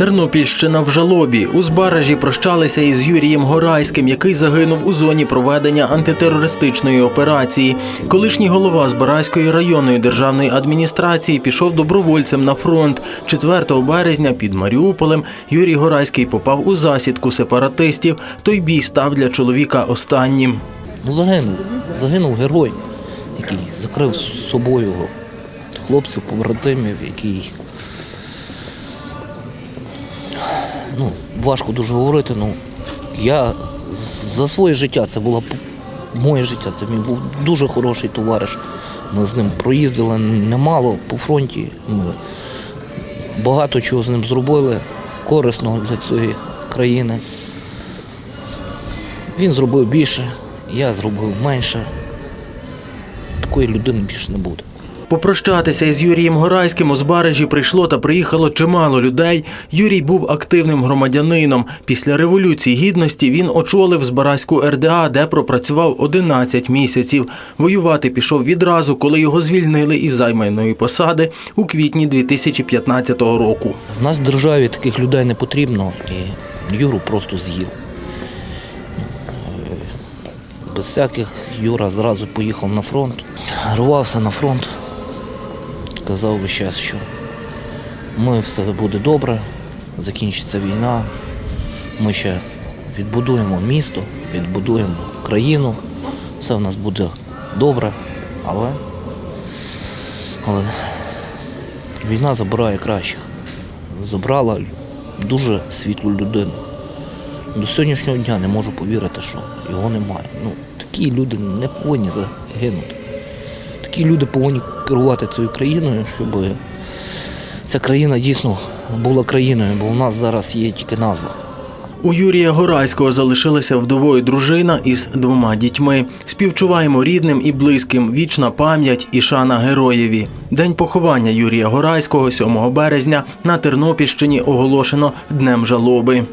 Тернопільщина в жалобі. У Збаражі прощалися із Юрієм Горайським, який загинув у зоні проведення антитерористичної операції. Колишній голова Збаразької районної державної адміністрації пішов добровольцем на фронт. 4 березня під Маріуполем Юрій Горайський попав у засідку сепаратистів. Той бій став для чоловіка останнім. Ну, загинув. Загинув герой, який закрив собою хлопців, побратимів, який. Ну, важко дуже говорити. Ну, я за своє життя, це було моє життя, це мій був дуже хороший товариш. Ми з ним проїздили немало по фронті. Ми багато чого з ним зробили, корисного для цієї країни. Він зробив більше, я зробив менше. Такої людини більше не буде. Попрощатися із Юрієм Горайським у Збаражі прийшло та приїхало чимало людей. Юрій був активним громадянином. Після революції гідності він очолив Збаразьку РДА, де пропрацював 11 місяців. Воювати пішов відразу, коли його звільнили із займаної посади у квітні 2015 року. В нас в державі таких людей не потрібно, і Юру просто з'їв. Е, Без всяких Юра зразу поїхав на фронт, рвався на фронт, казав весь час, що ми все буде добре, закінчиться війна, ми ще відбудуємо місто, відбудуємо країну, все в нас буде добре, але, але війна забирає кращих забрала дуже світлу людину. До сьогоднішнього дня не можу повірити, що його немає. Ну, такі люди не повинні загинути. Такі люди повинні керувати цією країною, щоб ця країна дійсно була країною, бо у нас зараз є тільки назва. У Юрія Горайського залишилася вдовою дружина із двома дітьми. Співчуваємо рідним і близьким. Вічна пам'ять і шана героєві. День поховання Юрія Горайського 7 березня на Тернопільщині оголошено днем жалоби.